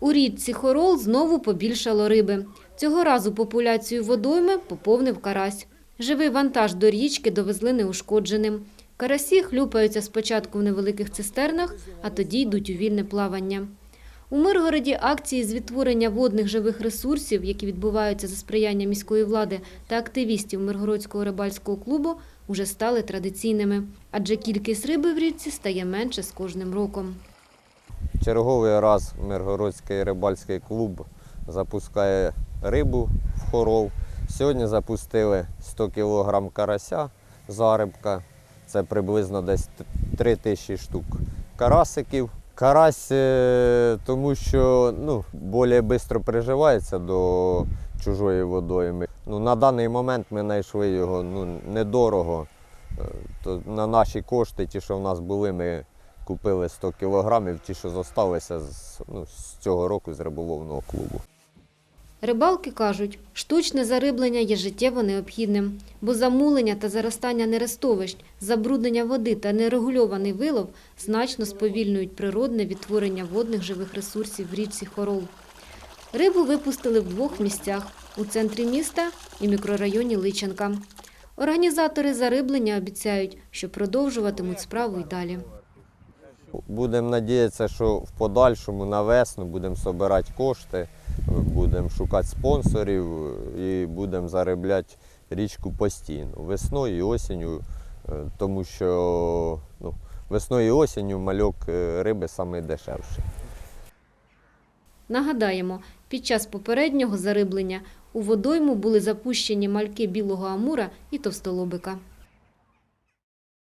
У річці Хорол знову побільшало риби. Цього разу популяцію водойми поповнив карась. Живий вантаж до річки довезли неушкодженим. Карасі хлюпаються спочатку в невеликих цистернах, а тоді йдуть у вільне плавання. У Миргороді акції з відтворення водних живих ресурсів, які відбуваються за сприяння міської влади та активістів Миргородського рибальського клубу, уже стали традиційними, адже кількість риби в річці стає менше з кожним роком. Черговий раз Миргородський рибальський клуб запускає рибу в хоров. Сьогодні запустили 100 кг карася зарибка. Це приблизно десь 3 тисячі штук карасиків. Карась, е, тому що ну, більш швидко приживається до чужої водойми. Ну, на даний момент ми знайшли його ну, недорого. Е, То на наші кошти, ті, що в нас були, ми купили 100 кілограмів, ті, що зосталися з, ну, з цього року з риболовного клубу. Рибалки кажуть, штучне зариблення є життєво необхідним, бо замулення та заростання нерестовищ, забруднення води та нерегульований вилов значно сповільнюють природне відтворення водних живих ресурсів в річці Хорол. Рибу випустили в двох місцях – у центрі міста і мікрорайоні Личенка. Організатори зариблення обіцяють, що продовжуватимуть справу й далі. Будемо надіятися, що в подальшому на весну будемо збирати кошти, будемо шукати спонсорів і будемо заробляти річку постійно. Весною і осінню, е, тому що ну, весною і осінню мальок е, риби найдешевший. Нагадаємо, під час попереднього зариблення у водойму були запущені мальки білого амура і товстолобика.